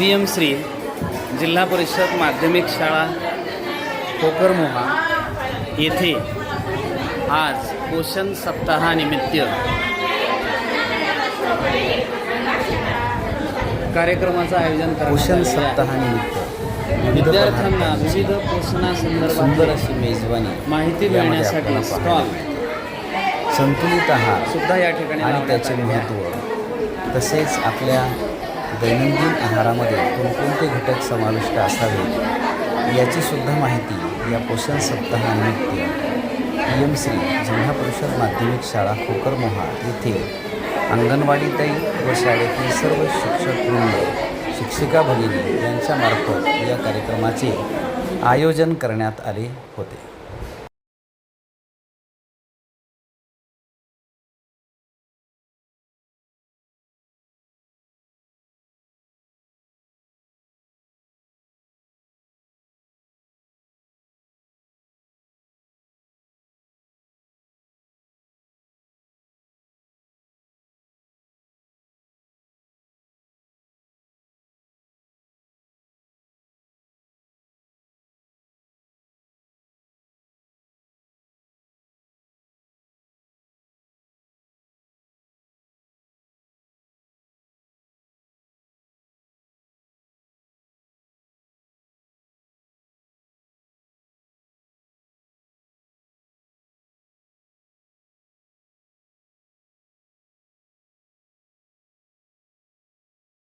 P M Shri जिल्हा परिषद माध्यमिक शाळा कोकरमोहा येथे आज पोषण सप्ताहानिमित्त कार्यक्रमाचं आयोजन पोषण. सप्ताहानिमित्त विद्यार्थ्यांना विविध पोषणासंदर्भात सुंदर अशी मेजवानी माहिती मिळण्यासाठी स्टॉल. संतुलित आहार सुद्धा या ठिकाणी आणि त्याचे. महत्त्व तसेच आपल्या दैनंदिन आहारामध्ये कोणकोणते घटक समाविष्ट असावे याचीसुद्धा माहिती या पोषण सप्ताहानिमित्त पी एम सी जिल्हा परिषद माध्यमिक शाळा खोकरमोहा येथे अंगणवाडीताई व शाळेतील सर्व शिक्षक वृंद शिक्षिका भगिनी यांच्यामार्फत या कार्यक्रमाचे आयोजन करण्यात आले होते.